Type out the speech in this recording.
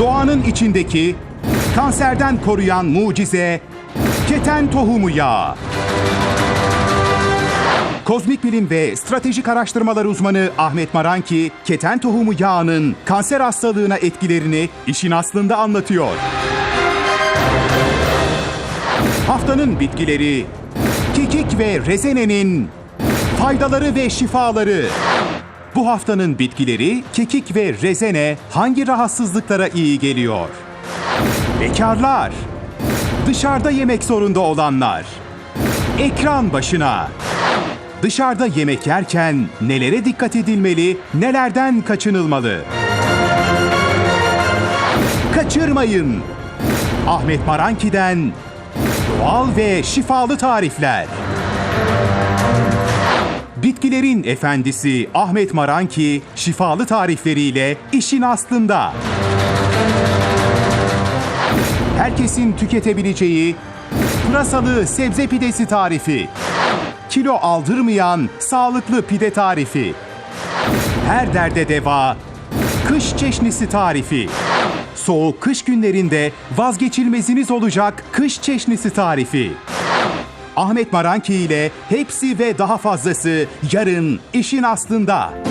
yağının içindeki kanserden koruyan mucize keten tohumu yağı. Kozmik bilim ve stratejik araştırmalar uzmanı Ahmet Maranki, keten tohumu yağının kanser hastalığına etkilerini işin aslında anlatıyor. Haftanın bitkileri, kekik ve rezenenin faydaları ve şifaları. Bu haftanın bitkileri, kekik ve rezene hangi rahatsızlıklara iyi geliyor? Bekarlar, dışarıda yemek zorunda olanlar, ekran başına. Dışarıda yemek yerken nelere dikkat edilmeli, nelerden kaçınılmalı? Kaçırmayın. Ahmet Maranki'den doğal ve şifalı tarifler. Bitkilerin efendisi Ahmet Maranki şifalı tarifleriyle işin aslında. Herkesin tüketebileceği pırasalı sebze pidesi tarifi. Kilo aldırmayan sağlıklı pide tarifi. Her derde deva. Kış çeşnisi tarifi. Soğuk kış günlerinde vazgeçilmeziniz olacak kış çeşnisi tarifi. Ahmet Maranki ile hepsi ve daha fazlası yarın işin aslında.